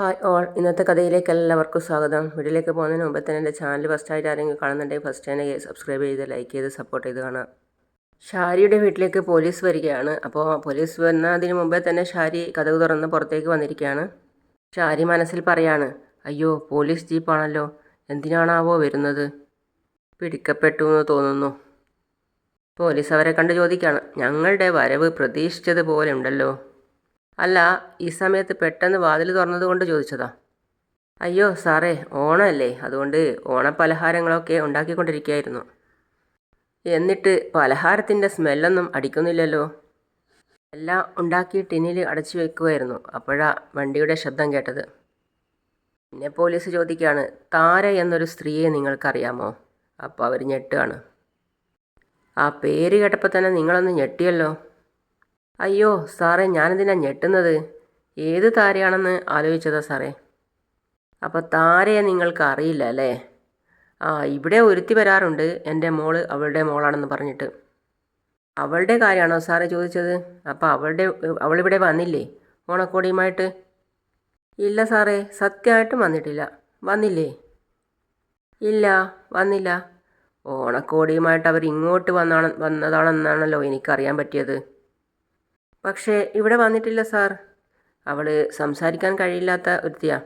Hi all. ഇന്നത്തെ കഥയിലേക്ക് എല്ലാവർക്കും സ്വാഗതം. വീട്ടിലേക്ക് പോകുന്നതിന് മുമ്പ് തന്നെ എന്റെ ചാനൽ ഫസ്റ്റായിട്ട് ആരെങ്കിലും കാണുന്നുണ്ടെങ്കിൽ ഫസ്റ്റ് തന്നെ സബ്സ്ക്രൈബ് ചെയ്ത് ലൈക്ക് ചെയ്ത് സപ്പോർട്ട് ചെയ്ത് കാണാം. ഷാരിയുടെ വീട്ടിലേക്ക് പോലീസ് വരികയാണ്. അപ്പോൾ പോലീസ് വന്നതിന് മുമ്പേ തന്നെ ഷാരി കഥ തുറന്ന് പുറത്തേക്ക് വന്നിരിക്കുകയാണ്. ഷാരി മനസ്സിൽ പറയാണ് അയ്യോ പോലീസ് ജീപ്പാണല്ലോ. എന്തിനാണാവോ വരുന്നത്? പിടിക്കപ്പെട്ടു എന്ന് തോന്നുന്നു. പോലീസ് അവരെ കണ്ട് ചോദിക്കുകയാണ് ഞങ്ങളുടെ വരവ് പ്രതീക്ഷിച്ചതുപോലെ ഉണ്ടല്ലോ. അല്ല ഈ സമയത്ത് പെട്ടെന്ന് വാതിൽ തുറന്നതുകൊണ്ട് ചോദിച്ചതാ. അയ്യോ സാറേ ഓണമല്ലേ? അതുകൊണ്ട് ഓണപ്പലഹാരങ്ങളൊക്കെ ഉണ്ടാക്കിക്കൊണ്ടിരിക്കുകയായിരുന്നു. എന്നിട്ട് പലഹാരത്തിന്റെ സ്മെല്ലൊന്നും അടിക്കുന്നില്ലല്ലോ. എല്ലാം ഉണ്ടാക്കി ടിന്നിൽ അടച്ചു വെക്കുമായിരുന്നു അപ്പോഴാ വണ്ടിയുടെ ശബ്ദം കേട്ടത്. പിന്നെ പോലീസ് ചോദിക്കുകയാണ് താര എന്നൊരു സ്ത്രീയെ നിങ്ങൾക്കറിയാമോ? അപ്പോൾ അവർ ഞെട്ടുകയാണ് ആ പേര് കേട്ടപ്പോൾ തന്നെ നിങ്ങളൊന്ന് ഞെട്ടിയല്ലോ. അയ്യോ സാറേ ഞാനെന്തിനാ ഞെട്ടുന്നത്? ഏത് താരയാണെന്ന് ആലോചിച്ചതാ സാറേ. അപ്പോൾ താരയെ നിങ്ങൾക്ക് അറിയില്ല അല്ലേ? ആ ഇവിടെ ഒരുത്തി വരാറുണ്ട് എന്റെ മോൾ അവളുടെ മോളാണെന്ന് പറഞ്ഞിട്ട്. അവളുടെ കാര്യമാണോ സാറേ ചോദിച്ചത്? അപ്പോൾ അവളുടെ അവളിവിടെ വന്നില്ലേ? ഓണക്കോടിയുമായിട്ട്? ഇല്ല സാറേ സത്യമായിട്ടും വന്നിട്ടില്ല. വന്നില്ലേ? ഇല്ല വന്നില്ല. ഓണക്കോടിയുമായിട്ട് അവർ ഇങ്ങോട്ട് വന്നാണ് വന്നതാണെന്നാണല്ലോ എനിക്കറിയാൻ പറ്റിയത്. പക്ഷേ ഇവിടെ വന്നിട്ടില്ല സാർ. അവൾ സംസാരിക്കാൻ കഴിയില്ലാത്ത ഒരുത്തിയാ.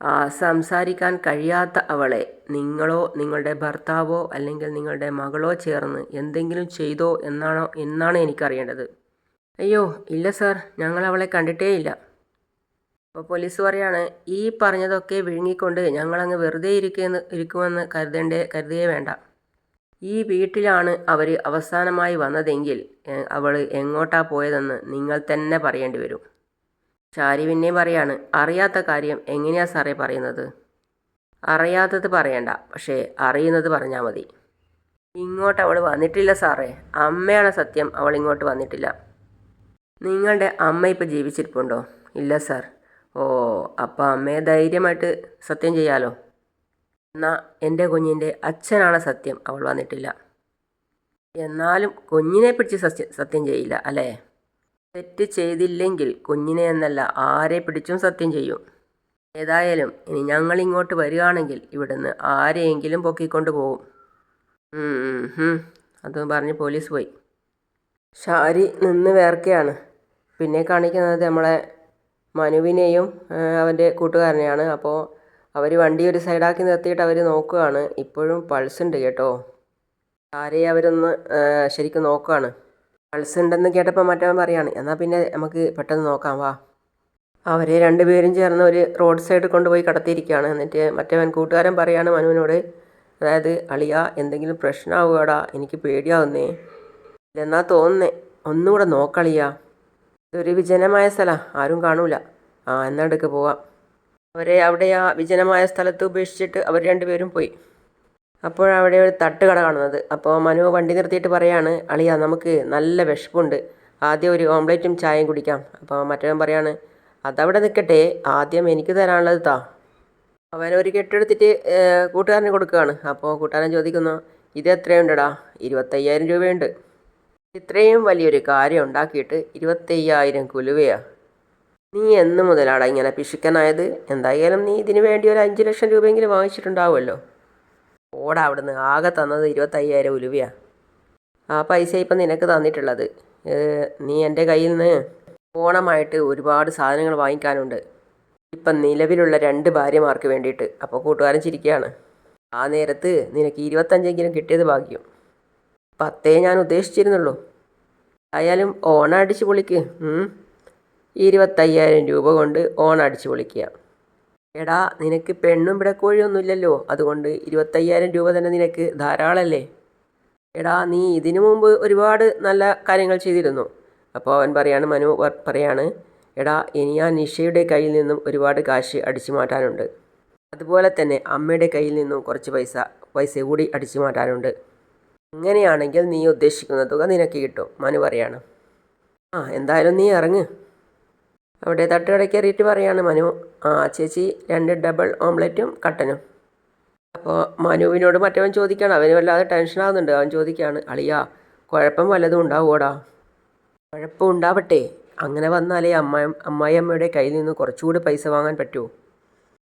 ആ സംസാരിക്കാൻ കഴിയാത്ത അവളെ നിങ്ങളോ നിങ്ങളുടെ ഭർത്താവോ അല്ലെങ്കിൽ നിങ്ങളുടെ മകളോ ചേർന്ന് എന്തെങ്കിലും ചെയ്തോ എന്നാണോ എന്നാണ് എനിക്കറിയേണ്ടത്. അയ്യോ ഇല്ല സാർ. ഞങ്ങൾ അവളെ കണ്ടിട്ടേ ഇല്ല അപ്പോൾ പോലീസ് പറയാണ് ഈ പറഞ്ഞതൊക്കെ വിഴുങ്ങിക്കൊണ്ട് ഞങ്ങളങ്ങ് വെറുതെ ഇരിക്കുന്ന ഇരിക്കുമെന്ന് കരുതേണ്ടേ കരുതിയേ വേണ്ട. ഈ വീട്ടിലാണ് അവർ അവസാനമായി വന്നതെങ്കിൽ അവൾ എങ്ങോട്ടാ പോയതെന്ന് നിങ്ങൾ തന്നെ പറയേണ്ടി വരും. ചാരി പിന്നെയും പറയാണ് അറിയാത്ത കാര്യം എങ്ങനെയാ സാറേ പറയുന്നത്? അറിയാത്തത് പറയണ്ട പക്ഷേ അറിയുന്നത് പറഞ്ഞാൽ മതി. ഇങ്ങോട്ട് അവൾ വന്നിട്ടില്ല സാറേ അമ്മയാണ് സത്യം അവൾ ഇങ്ങോട്ട് വന്നിട്ടില്ല. നിങ്ങളുടെ അമ്മ ഇപ്പോൾ ജീവിച്ചിരിപ്പുണ്ടോ? ഇല്ല സാർ. ഓ അപ്പോൾ അമ്മയെ ധൈര്യമായിട്ട് സത്യം ചെയ്യാലോ? എന്നാൽ എന്റെ കുഞ്ഞിന്റെ അച്ഛനാണ് സത്യം. അവൾ വന്നിട്ടില്ല. എന്നാലും കുഞ്ഞിനെ പിടിച്ച് സത്യം സത്യം ചെയ്യില്ല അല്ലേ? തെറ്റ് ചെയ്തില്ലെങ്കിൽ കുഞ്ഞിനെ എന്നല്ല ആരെ പിടിച്ചും സത്യം ചെയ്യും. ഏതായാലും ഇനി ഞങ്ങൾ ഇങ്ങോട്ട് വരികയാണെങ്കിൽ ഇവിടുന്ന് ആരെയെങ്കിലും പൊക്കിക്കൊണ്ട് പോകും. അതും പറഞ്ഞ് പോലീസ് പോയി. ഷാരി നിന്ന് വേർക്കെയാണ്. പിന്നെ കാണിക്കുന്നത് നമ്മളെ മനുവിനെയും അവന്റെ കൂട്ടുകാരനെയാണ്. അപ്പോൾ അവർ വണ്ടി ഒരു സൈഡാക്കി നിർത്തിയിട്ട് അവർ നോക്കുകയാണ്. ഇപ്പോഴും പൾസ് ഉണ്ട് കേട്ടോ. ആരെയും അവരൊന്ന് ശരിക്കും നോക്കുകയാണ്. പൾസ് ഉണ്ടെന്ന് കേട്ടപ്പോൾ മറ്റവൻ പറയാണ് എന്നാൽ പിന്നെ നമുക്ക് പെട്ടെന്ന് നോക്കാം വാ. അവരെ രണ്ടുപേരും ചേർന്ന് ഒരു റോഡ് സൈഡ് കൊണ്ടുപോയി കടത്തിയിരിക്കുകയാണ്. എന്നിട്ട് മറ്റവൻ കൂട്ടുകാരൻ പറയാണ് മനുവിനോട് അതായത് അളിയ എന്തെങ്കിലും പ്രശ്നമാവുകടാ എനിക്ക് പേടിയാവുന്നേ. ഇല്ലെന്നാ തോന്നുന്നേ? ഒന്നുകൂടെ നോക്കളിയ ഇതൊരു വിജനമായ സ്ഥലമാണ് ആരും കാണൂല. ആ എന്നാ എടുക്ക് പോവാം. അവരെ അവിടെ ആ വിജനമായ സ്ഥലത്ത് ഉപേക്ഷിച്ചിട്ട് അവർ രണ്ടുപേരും പോയി. അപ്പോഴവിടെ ഒരു തട്ടുകട കാണുന്നത്. അപ്പോൾ മനു വണ്ടി നിർത്തിയിട്ട് പറയാണ് അളിയ നമുക്ക് നല്ല വിഷപ്പുണ്ട് ആദ്യം ഒരു ഓംലേറ്റും ചായയും കുടിക്കാം. അപ്പോൾ മറ്റവൻ പറയാണ് അതവിടെ നിൽക്കട്ടെ. ആദ്യം എനിക്ക് തരാനുള്ളത് താ. അവൻ ഒരു കെട്ടെടുത്തിട്ട് കൂട്ടുകാരന് കൊടുക്കുകയാണ്. അപ്പോൾ കൂട്ടുകാരൻ ചോദിക്കുന്നു ഇത് എത്രയുണ്ടടാ? ഇരുപത്തയ്യായിരം രൂപയുണ്ട്. ഇത്രയും വലിയൊരു കാര്യം ഉണ്ടാക്കിയിട്ട് ഇരുപത്തയ്യായിരം കുലുവയാണ് നീ എന്ന് മുതലാടാ ഇങ്ങനെ പിശുക്കനായത്? എന്തായാലും നീ ഇതിനു വേണ്ടി ഒരു അഞ്ച് ലക്ഷം രൂപയെങ്കിലും വാങ്ങിച്ചിട്ടുണ്ടാവുമല്ലോ. ഓടാ അവിടുന്ന്. ആകെ തന്നത് ഇരുപത്തയ്യായിരം ഉലുവയാ. ആ പൈസ ഇപ്പം നിനക്ക് തന്നിട്ടുള്ളത്. നീ എന്റെ കയ്യിൽ നിന്ന് ഓണമായിട്ട് ഒരുപാട് സാധനങ്ങൾ വാങ്ങിക്കാനുണ്ട്. ഇപ്പം നിലവിലുള്ള രണ്ട് ഭാര്യമാർക്ക് വേണ്ടിയിട്ട്. അപ്പോൾ കൂട്ടുകാരൻ ചിരിക്കുകയാണ്. ആ നേരത്ത് നിനക്ക് ഇരുപത്തഞ്ചെങ്കിലും കിട്ടിയത് ഭാഗ്യം. പത്തേ ഞാൻ ഉദ്ദേശിച്ചിരുന്നുള്ളൂ. ആയാലും ഓണം അടിച്ച് പൊളിക്ക്. ഇരുപത്തയ്യായിരം രൂപ കൊണ്ട് ഓൺ അടിച്ചു പൊളിക്കുക. എടാ നിനക്ക് പെണ്ണും പിടക്കോഴിയൊന്നുമില്ലല്ലോ. അതുകൊണ്ട് ഇരുപത്തയ്യായിരം രൂപ തന്നെ നിനക്ക് ധാരാളമല്ലേ എടാ നീ ഇതിനു മുമ്പ് ഒരുപാട് നല്ല കാര്യങ്ങൾ ചെയ്തിരുന്നു. അപ്പോൾ അവൻ പറയാണ് മനു പറയാണ് എടാ ഇനി ആ നിഷയുടെ കയ്യിൽ നിന്നും ഒരുപാട് കാശ് അടിച്ചു മാറ്റാനുണ്ട്. അതുപോലെ തന്നെ അമ്മയുടെ കയ്യിൽ നിന്നും കുറച്ച് പൈസ പൈസ കൂടി അടിച്ചു മാറ്റാനുണ്ട്. അങ്ങനെയാണെങ്കിൽ നീ ഉദ്ദേശിക്കുന്ന തുക നിനക്ക് കിട്ടും മനു പറയാണ്. ആ എന്തായാലും നീ ഇറങ്ങ്. അവിടെ തട്ടുകടയ്ക്ക് കയറിയിട്ട് പറയാണ് മനു. ആ ചേച്ചി രണ്ട് ഡബിൾ ഓംലെറ്റും കട്ടനും. അപ്പോൾ മനുവിനോട് മറ്റവൻ ചോദിക്കുകയാണ് അവന് വല്ലാതെ ടെൻഷനാകുന്നുണ്ട് അവൻ ചോദിക്കുകയാണ് അളിയാ കുഴപ്പം വല്ലതും ഉണ്ടാവുമോടാ കുഴപ്പം ഉണ്ടാവട്ടെ. അങ്ങനെ വന്നാലേ അമ്മ അമ്മായിയമ്മയുടെ കയ്യിൽ നിന്ന് കുറച്ചുകൂടി പൈസ വാങ്ങാൻ പറ്റുമോ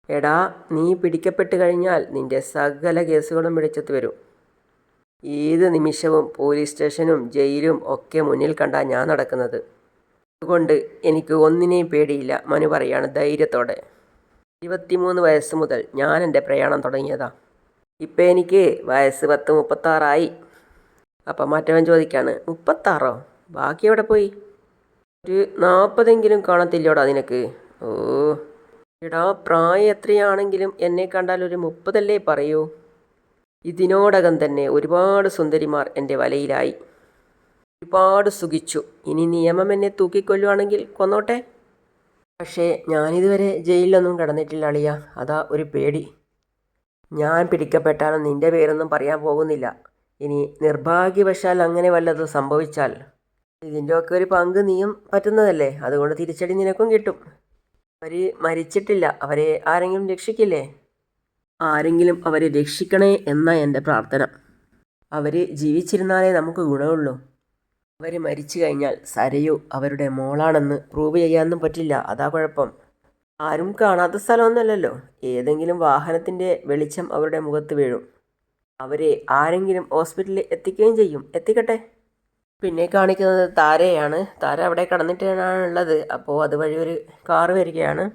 എടാ നീ പിടിക്കപ്പെട്ട് കഴിഞ്ഞാൽ നിന്റെ സകല കേസുകളും പിടിച്ചെത്ത് വരും. ഏത് നിമിഷവും പോലീസ് സ്റ്റേഷനും ജയിലും ഒക്കെ മുന്നിൽ കണ്ടാ ഞാൻ നടക്കുന്നത്. അതുകൊണ്ട് എനിക്ക് ഒന്നിനെയും പേടിയില്ല മനു പറയാണ് ധൈര്യത്തോടെ. ഇരുപത്തിമൂന്ന് വയസ്സ് മുതൽ ഞാൻ എന്റെ പ്രയാണം തുടങ്ങിയതാ. ഇപ്പം എനിക്ക് വയസ്സ് പത്ത് മുപ്പത്താറായി. അപ്പം മറ്റവൻ ചോദിക്കാണ് മുപ്പത്താറോ? ബാക്കി എവിടെ പോയി? ഒരു നാൽപ്പതെങ്കിലും കാണത്തില്ലോടാ നിനക്ക്. ഓ എടാ പ്രായം എത്രയാണെങ്കിലും എന്നെ കണ്ടാൽ ഒരു മുപ്പതല്ലേ പറയൂ. ഇതിനോടകം തന്നെ ഒരുപാട് സുന്ദരിമാർ എന്റെ വലയിലായി. ഒരുപാട് സുഖിച്ചു. ഇനി നിയമം എന്നെ തൂക്കിക്കൊല്ലുവാണെങ്കിൽ കൊന്നോട്ടെ? പക്ഷേ ഞാനിതുവരെ ജയിലിലൊന്നും കിടന്നിട്ടില്ല അളിയ. അതാ ഒരു പേടി. ഞാൻ പിടിക്കപ്പെട്ടാലും നിന്റെ പേരൊന്നും പറയാൻ പോകുന്നില്ല. ഇനി നിർഭാഗ്യവശാൽ അങ്ങനെ വല്ലതും സംഭവിച്ചാൽ ഇതിന്റെയൊക്കെ ഒരു പങ്ക് നീയും പറ്റുന്നതല്ലേ? അതുകൊണ്ട് തിരിച്ചടി നിനക്കും കിട്ടും. അവർ മരിച്ചിട്ടില്ല. അവരെ ആരെങ്കിലും രക്ഷിക്കില്ലേ? ആരെങ്കിലും അവരെ രക്ഷിക്കണേ എന്ന എന്റെ പ്രാർത്ഥന. അവർ ജീവിച്ചിരുന്നാലേ നമുക്ക് ഗുണമുള്ളൂ. അവർ മരിച്ചു കഴിഞ്ഞാൽ സരയു അവരുടെ മോളാണെന്ന് പ്രൂവ് ചെയ്യാനൊന്നും പറ്റില്ല. അതാ കുഴപ്പം. ആരും കാണാത്ത സ്ഥലമൊന്നുമല്ലല്ലോ. ഏതെങ്കിലും വാഹനത്തിന്റെ വെളിച്ചം അവരുടെ മുഖത്ത് വീഴും. അവരെ ആരെങ്കിലും ഹോസ്പിറ്റലിൽ എത്തിക്കുകയും ചെയ്യും. എത്തിക്കട്ടെ. പിന്നെ കാണിക്കുന്നത് താരയാണ്. താര അവിടെ കടന്നിട്ടാണ് ഉള്ളത് അപ്പോൾ അതുവഴി ഒരു കാറ് വരികയാണ്.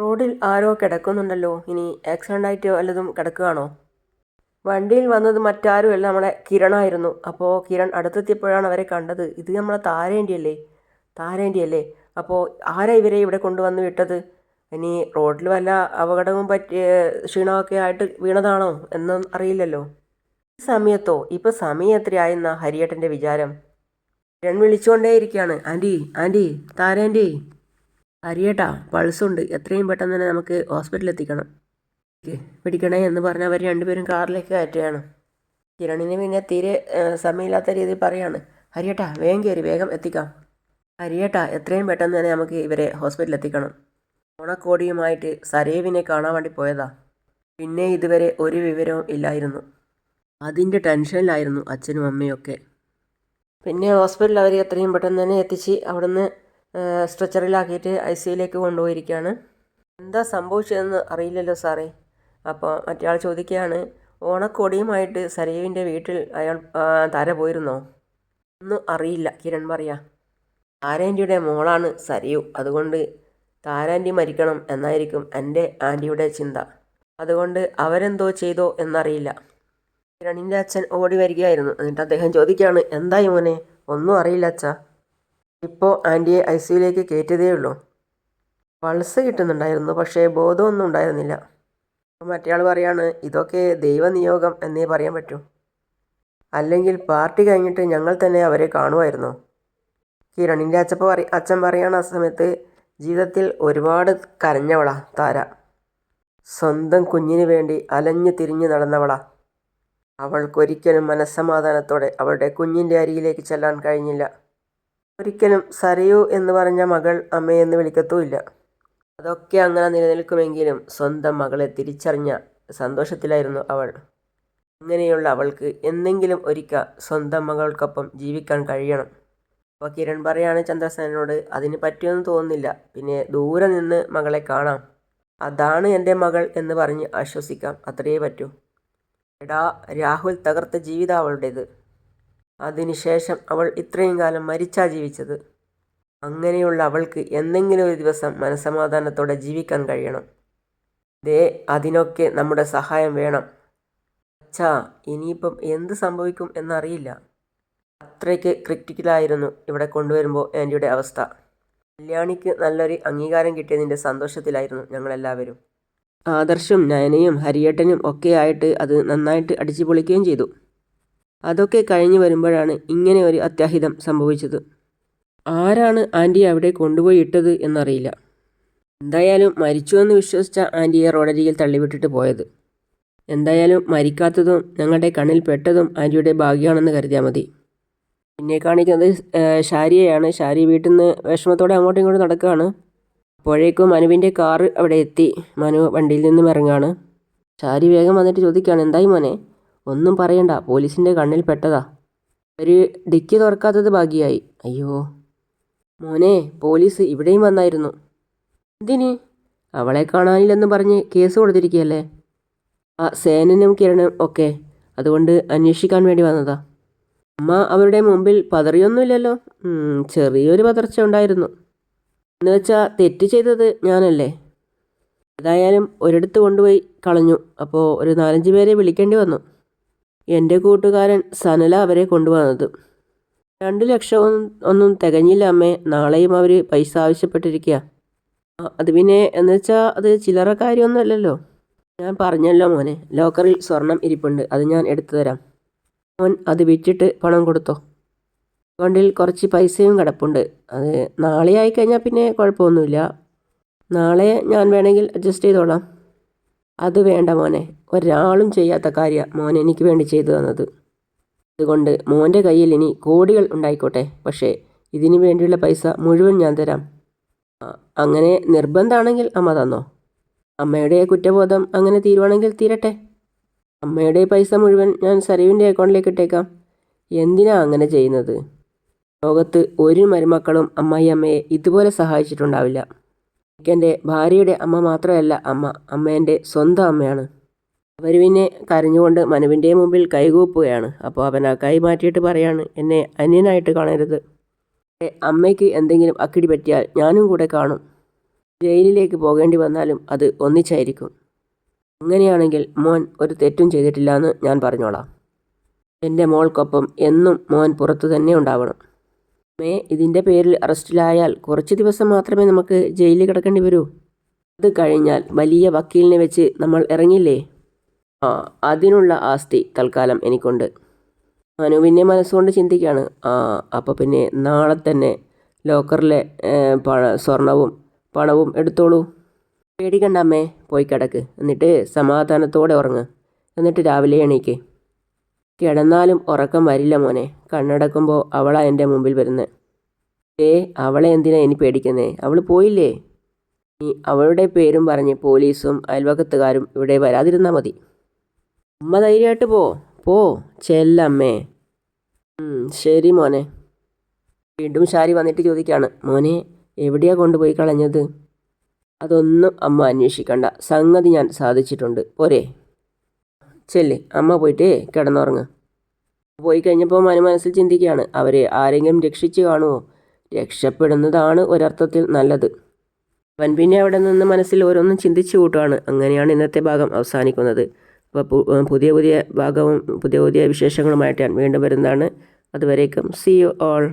റോഡിൽ ആരോ കിടക്കുന്നുണ്ടല്ലോ. ഇനി ആക്സിഡന്റ് ആയിട്ടോ വല്ലതും കിടക്കുകയാണോ? വണ്ടിയിൽ വന്നത് മറ്റാരുമല്ല നമ്മളെ കിരണായിരുന്നു. അപ്പോൾ കിരൺ അടുത്തെത്തിയപ്പോഴാണ് അവരെ കണ്ടത്. ഇത് നമ്മളെ താരേന്റെയല്ലേ താരേന്റെയല്ലേ അപ്പോൾ ആരാ ഇവരെ ഇവിടെ കൊണ്ടുവന്ന് വിട്ടത്? ഇനി റോഡിൽ വല്ല അപകടവും പറ്റിയ ക്ഷീണമൊക്കെ ആയിട്ട് വീണതാണോ എന്നും അറിയില്ലല്ലോ. ഈ സമയത്തോ? ഇപ്പോൾ സമയം എത്രയായെന്ന ഹരിയേട്ടന്റെ വിചാരം? കിരൺ വിളിച്ചുകൊണ്ടേയിരിക്കുകയാണ് ആന്റി ആന്റി താരാന്റി ഹരിയേട്ടാ പൾസുണ്ട്. എത്രയും പെട്ടെന്ന് തന്നെ നമുക്ക് ഹോസ്പിറ്റലിൽ എത്തിക്കണം "ഇക്ക് പിടിക്കണേ എന്ന് പറഞ്ഞ് അവർ രണ്ടുപേരും കാറിലേക്ക് കയറ്റുകയാണ്. കിരണിന് പിന്നെ തീരെ സമയമില്ലാത്ത രീതിയിൽ പറയാണ് ഹരിയേട്ടാ വേഗം കയറി വേഗം എത്തിക്കാം. ഹരിയേട്ടാ എത്രയും പെട്ടെന്ന് തന്നെ നമുക്ക് ഇവരെ ഹോസ്പിറ്റലിൽ എത്തിക്കണം. ഓണക്കോടിയുമായിട്ട് സരേവിനെ കാണാൻ വേണ്ടി പോയതാ. പിന്നെ ഇതുവരെ ഒരു വിവരവും ഇല്ലായിരുന്നു. അതിന്റെ ടെൻഷനിലായിരുന്നു അച്ഛനും അമ്മയൊക്കെ പിന്നെ ഹോസ്പിറ്റലിൽ അവർ എത്രയും പെട്ടെന്ന് തന്നെ എത്തിച്ച് അവിടുന്ന് സ്ട്രെച്ചറിലാക്കിയിട്ട് ഐ സിയിലേക്ക് കൊണ്ടുപോയിരിക്കുകയാണ്. എന്താ സംഭവിച്ചതെന്ന് അറിയില്ലല്ലോ സാറേ. അപ്പോൾ മറ്റയാൾ ചോദിക്കുകയാണ് ഓണക്കോടിയുമായിട്ട് സരയുവിന്റെ വീട്ടിൽ അയാൾ തര പോയിരുന്നോ? ഒന്നും അറിയില്ല കിരൺ പറയാ. താരാന്റിയുടെ മോളാണ് സരയു അതുകൊണ്ട് താരാന്റി മരിക്കണം എന്നായിരിക്കും എന്റെ ആന്റിയുടെ ചിന്ത. അതുകൊണ്ട് അവരെന്തോ ചെയ്തോ എന്നറിയില്ല. കിരണിന്റെ അച്ഛൻ ഓടി വരികയായിരുന്നു എന്നിട്ട് അദ്ദേഹം ചോദിക്കുകയാണ് എന്തായി മോനെ ഒന്നും അറിയില്ല അച്ഛാ. ഇപ്പോൾ ആന്റിയെ ഐ സിയിലേക്ക് കയറ്റിയതേ ഉള്ളൂ പൾസ് കിട്ടുന്നുണ്ടായിരുന്നു പക്ഷേ ബോധമൊന്നും ഉണ്ടായിരുന്നില്ല. അപ്പോൾ മറ്റേയാൾ പറയാണ് ഇതൊക്കെ ദൈവനിയോഗം എന്നേ പറയാൻ പറ്റൂ. അല്ലെങ്കിൽ പാർട്ടി കഴിഞ്ഞിട്ട് ഞങ്ങൾ തന്നെ അവരെ കാണുമായിരുന്നു. കിരണിന്റെ അച്ഛപ്പ പറ അച്ഛൻ പറയാണ് ആ സമയത്ത് ജീവിതത്തിൽ ഒരുപാട് കരഞ്ഞവളാ താര. സ്വന്തം കുഞ്ഞിന് വേണ്ടി അലഞ്ഞു തിരിഞ്ഞു നടന്നവളാ. അവൾക്കൊരിക്കലും മനസ്സമാധാനത്തോടെ അവളുടെ കുഞ്ഞിന്റെ അരിയിലേക്ക് ചെല്ലാൻ കഴിഞ്ഞില്ല. ഒരിക്കലും സരയു എന്ന് പറഞ്ഞ മകൾ അമ്മയെന്ന് വിളിക്കത്തുമില്ല. അതൊക്കെ അങ്ങനെ നിലനിൽക്കുമെങ്കിലും സ്വന്തം മകളെ തിരിച്ചറിഞ്ഞ സന്തോഷത്തിലായിരുന്നു അവൾ. ഇങ്ങനെയുള്ള അവൾക്ക് എന്തെങ്കിലും ഒരിക്കൽ സ്വന്തം മകൾക്കൊപ്പം ജീവിക്കാൻ കഴിയണം. അപ്പോൾ കിരൺ പറയാണ് ചന്ദ്രസേനോട് അതിന് പറ്റിയൊന്നും തോന്നുന്നില്ല. പിന്നെ ദൂരെ നിന്ന് മകളെ കാണാം. അതാണ് എന്റെ മകൾ എന്ന് പറഞ്ഞ് ആശ്വസിക്കാം. അത്രയേ പറ്റൂ. എടാ രാഹുൽ തകർത്ത ജീവിതം അവളുടേത്. അതിനുശേഷം അവൾ ഇത്രയും കാലം മരിച്ചാ ജീവിച്ചത്. അങ്ങനെയുള്ള അവൾക്ക് എന്തെങ്കിലും ഒരു ദിവസം മനസമാധാനത്തോടെ ജീവിക്കാൻ കഴിയണം. ദേ അതിനൊക്കെ നമ്മുടെ സഹായം വേണം. അച്ഛാ ഇനിയിപ്പം എന്ത് സംഭവിക്കും എന്നറിയില്ല. അത്രയ്ക്ക് ക്രിറ്റിക്കലായിരുന്നു ഇവിടെ കൊണ്ടുവരുമ്പോൾ ആന്റിയുടെ അവസ്ഥ. കല്യാണിക്ക് നല്ലൊരു അംഗീകാരം കിട്ടിയതിന്റെ സന്തോഷത്തിലായിരുന്നു ഞങ്ങളെല്ലാവരും. ആദർശും നയനയും ഹരിയേട്ടനും ഒക്കെ ആയിട്ട് അത് നന്നായിട്ട് അടിച്ചു പൊളിക്കുകയും ചെയ്തു. അതൊക്കെ കഴിഞ്ഞു വരുമ്പോഴാണ് ഇങ്ങനെ ഒരു അത്യാഹിതം സംഭവിച്ചത്. ആരാണ് ആന്റി അവിടെ കൊണ്ടുപോയി ഇട്ടത് എന്നറിയില്ല. എന്തായാലും മരിച്ചു എന്ന് വിശ്വസിച്ച ആന്റിയെ റോഡരികിൽ തള്ളിവിട്ടിട്ട് പോയത്. എന്തായാലും മരിക്കാത്തതും ഞങ്ങളുടെ കണ്ണിൽ പെട്ടതും ആന്റിയുടെ ഭാഗ്യമാണെന്ന് കരുതിയാൽ മതി. പിന്നെ കാണിക്കുന്നത് ഷാരിയെയാണ്. ഷാരി വീട്ടിൽ നിന്ന് വിഷമത്തോടെ അങ്ങോട്ടും ഇങ്ങോട്ടും നടക്കുകയാണ്. അപ്പോഴേക്കും മനുവിന്റെ കാറ് അവിടെ എത്തി. മനു വണ്ടിയിൽ നിന്നും ഇറങ്ങുകയാണ്. ഷാരി വേഗം വന്നിട്ട് ചോദിക്കുകയാണ് എന്തായി മോനെ? ഒന്നും പറയണ്ട. പോലീസിന്റെ കണ്ണിൽ പെട്ടതാ. ഒരു ഡിക്കി തുറക്കാത്തത് ഭാഗ്യമായി. അയ്യോ. മോനെ പോലീസ് ഇവിടെയും വന്നായിരുന്നു. എന്തിന്? അവളെ കാണാനില്ലെന്ന് പറഞ്ഞ് കേസ് കൊടുത്തിരിക്കുകയല്ലേ? ആ സേനനും കിരണും ഒക്കെ അതുകൊണ്ട് അന്വേഷിക്കാൻ വേണ്ടി വന്നതാ. അമ്മ അവരുടെ മുമ്പിൽ പതറിയൊന്നുമില്ലല്ലോ? ചെറിയൊരു പതർച്ച ഉണ്ടായിരുന്നു. എന്ന് വെച്ചാൽ തെറ്റ് ചെയ്തത് ഞാനല്ലേ? ഏതായാലും ഒരിടത്ത് കൊണ്ടുപോയി കളഞ്ഞു. അപ്പോൾ ഒരു നാലഞ്ച് പേരെ വിളിക്കേണ്ടി വന്നു. എന്റെ കൂട്ടുകാരൻ സനല അവരെ കൊണ്ടുവന്നത്. രണ്ട് ലക്ഷവും ഒന്നും തികഞ്ഞില്ല അമ്മേ. നാളെയും അവർ പൈസ ആവശ്യപ്പെട്ടിരിക്കുക അത് പിന്നെ എന്ന് വെച്ചാൽ അത് ചില്ലറ കാര്യമൊന്നുമല്ലല്ലോ ഞാൻ പറഞ്ഞല്ലോ മോനെ ലോക്കറിൽ സ്വർണം ഇരിപ്പുണ്ട് അത് ഞാൻ എടുത്തു തരാം. മോൻ അത് വിറ്റിട്ട് പണം കൊടുത്തോ. അക്കൗണ്ടിൽ കുറച്ച് പൈസയും കിടപ്പുണ്ട്. അത് നാളെ ആയിക്കഴിഞ്ഞാൽ പിന്നെ കുഴപ്പമൊന്നുമില്ല. നാളെ ഞാൻ വേണമെങ്കിൽ അഡ്ജസ്റ്റ് ചെയ്തോളാം. അത് വേണ്ട മോനെ ഒരാളും ചെയ്യാത്ത കാര്യമാണ് മോൻ എനിക്ക് വേണ്ടി ചെയ്തു തന്നത്. അതുകൊണ്ട് മോന്റെ കയ്യിൽ ഇനി കോടികൾ ഉണ്ടായിക്കോട്ടെ. പക്ഷേ ഇതിനു വേണ്ടിയുള്ള പൈസ മുഴുവൻ ഞാൻ തരാം. അങ്ങനെ നിർബന്ധമാണെങ്കിൽ അമ്മ തന്നോ? അമ്മയുടെ കുറ്റബോധം അങ്ങനെ തീരുവാണെങ്കിൽ തീരട്ടെ. അമ്മയുടെ പൈസ മുഴുവൻ ഞാൻ സരീവിന്റെ അക്കൗണ്ടിലേക്ക് ഇട്ടേക്കാം. എന്തിനാ അങ്ങനെ ചെയ്യുന്നത്? ലോകത്ത് ഒരു മരുമക്കളും അമ്മായി അമ്മയെ ഇതുപോലെ സഹായിച്ചിട്ടുണ്ടാവില്ല. എനിക്കെന്റെ ഭാര്യയുടെ അമ്മ മാത്രമല്ല അമ്മ. അമ്മേന്റെ സ്വന്തം അമ്മയാണ്. അവർ പിന്നെ കരഞ്ഞുകൊണ്ട് മനുവിന്റെ മുമ്പിൽ കൈകൂപ്പുകയാണ്. അപ്പോൾ അവൻ ആ കൈ മാറ്റിയിട്ട് പറയാണ് എന്നെ അന്യനായിട്ട് കാണരുത്. അമ്മയ്ക്ക് എന്തെങ്കിലും അക്കിടി പറ്റിയാൽ ഞാനും കൂടെ കാണും. ജയിലിലേക്ക് പോകേണ്ടി വന്നാലും അത് ഒന്നിച്ചായിരിക്കും. അങ്ങനെയാണെങ്കിൽ മോൻ ഒരു തെറ്റും ചെയ്തിട്ടില്ല എന്ന് ഞാൻ പറഞ്ഞോളാം. എന്റെ മോൾക്കൊപ്പം എന്നും മോൻ പുറത്തു തന്നെ ഉണ്ടാവണം. മേ ഇതിന്റെ പേരിൽ അറസ്റ്റിലായാൽ കുറച്ച് ദിവസം മാത്രമേ നമുക്ക് ജയിലിൽ കിടക്കേണ്ടി വരൂ. അത് കഴിഞ്ഞാൽ വലിയ വക്കീലിനെ വെച്ച് നമ്മൾ ഇറങ്ങില്ലേ? അതിനുള്ള ആസ്തി തൽക്കാലം എനിക്കുണ്ട്. അനുവിന്റെ മനസ്സുകൊണ്ട് ചിന്തിക്കുകയാണ് ആ അപ്പോൾ പിന്നെ നാളെ തന്നെ ലോക്കറിലെ പണ സ്വർണവും പണവും എടുത്തോളൂ. പേടിക്കണ്ട അമ്മേ പോയി കിടക്ക്. എന്നിട്ട് സമാധാനത്തോടെ ഉറങ്ങ്. എന്നിട്ട് രാവിലെ എണീക്ക്. കിടന്നാലും ഉറക്കം വരില്ല മോനെ. കണ്ണടക്കുമ്പോൾ അവളാ എന്റെ മുമ്പിൽ വരുന്നത് ഏ അവളെ എന്തിനാ ഇനി പേടിക്കുന്നേ? അവൾ പോയില്ലേ? നീ അവളുടെ പേരും പറഞ്ഞ് പോലീസും അയൽവക്കത്തുകാരും ഇവിടെ വരാതിരുന്നാൽ മതി. അമ്മ ധൈര്യമായിട്ട് പോ. പോ. ചെല്ലമ്മേ ശരി മോനെ. വീണ്ടും ഷാരി വന്നിട്ട് ചോദിക്കുകയാണ് മോനെ എവിടെയാ കൊണ്ടുപോയി കളഞ്ഞത്? അതൊന്നും അമ്മ അന്വേഷിക്കണ്ട. സംഗതി ഞാൻ സാധിച്ചിട്ടുണ്ട്. പോരെ. ചെല്ലേ അമ്മ പോയിട്ട് കിടന്നുറങ്ങ്. പോയി കഴിഞ്ഞപ്പോൾ മനു മനസ്സിൽ ചിന്തിക്കുകയാണ്. അവരെ ആരെങ്കിലും രക്ഷിച്ചു കാണുമോ രക്ഷപ്പെടുന്നതാണ് ഒരർത്ഥത്തിൽ നല്ലത്. അവൻ പിന്നെ അവിടെ നിന്ന് മനസ്സിൽ ഓരോന്നും ചിന്തിച്ചു കൂട്ടുകയാണ് അങ്ങനെയാണ് ഇന്നത്തെ ഭാഗം അവസാനിക്കുന്നത്. അപ്പോൾ പുതിയ പുതിയ ഭാഗവും പുതിയ പുതിയ വിശേഷങ്ങളുമായിട്ട് വീണ്ടും വരുന്നതാണ്. അതുവരേക്കും സി യു ഓൾ